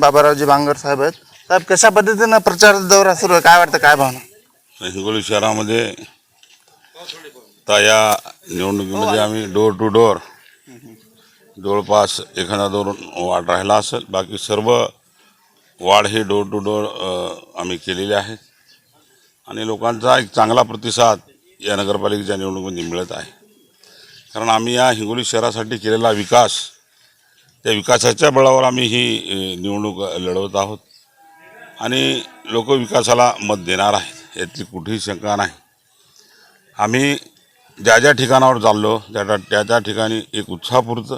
बाबारावजी बांगर साहेब आहेत. साहेब कशा पद्धतीनं प्रचार दौरा सुरू आहे? काय वाटतं? काय भावना? हिंगोली शहरामध्ये आता या निवडणुकीमध्ये आम्ही डोर टू डोर जवळपास एखादा दोन वार्ड राहिला असेल. बाकी सर्व वार्ड हे डोर टू डोर आम्ही केलेले आहेत आणि लोकांचा एक चांगला प्रतिसाद या नगरपालिकेच्या निवडणुकीमध्ये मिळत आहे. कारण आम्ही या हिंगोली शहरासाठी केलेला विकास त्या विकासाच्या बळावर आम्ही ही निवडणूक लढवत आहोत. आणि लोक विकासाला मत देणार आहेत यातली कुठेही शंका नाही. आम्ही ज्या ज्या ठिकाणावर चाललो त्या त्या- त्या ठिकाणी एक उत्साहपूर्त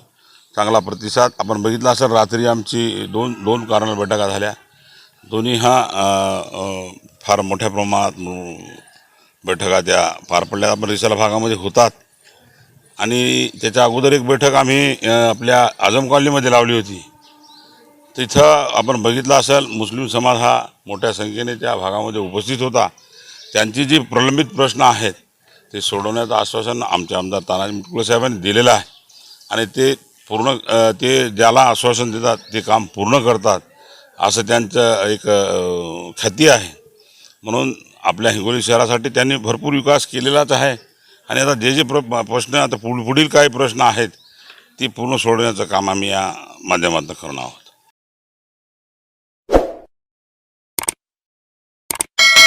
चांगला प्रतिसाद आपण बघितला असेल रात्री आमची दोन दोन कारण बैठका झाल्या. दोन्ही हा फार मोठ्या प्रमाणात बैठका त्या पार पडल्या. आपण रिसाला भागामध्ये होतात. आणि त्याच्या अगोदर एक बैठक आम्ही आपल्या आझम कॉलनीमध्ये लावली होती. तिथं आपण बघितलं असेल मुस्लिम समाज हा मोठ्या संख्येने त्या भागामध्ये उपस्थित होता. त्यांची जी प्रलंबित प्रश्न आहेत ते सोडवण्याचं आश्वासन आमचे आमदार तानाजी मुटकुळे साहेबांनी दिलेलं आहे. आणि ते पूर्ण ते ज्याला आश्वासन देतात ते काम पूर्ण करतात असं त्यांचं एक ख्याती आहे. म्हणून आपल्या हिंगोली शहरासाठी त्यांनी भरपूर विकास केलेलाच आहे. आणि आता जे जे प्र प्रश्न आता पुढ पुढील काही प्रश्न आहेत ती पूर्ण सोडवण्याचं काम आम्ही या माध्यमातून करणार आहोत.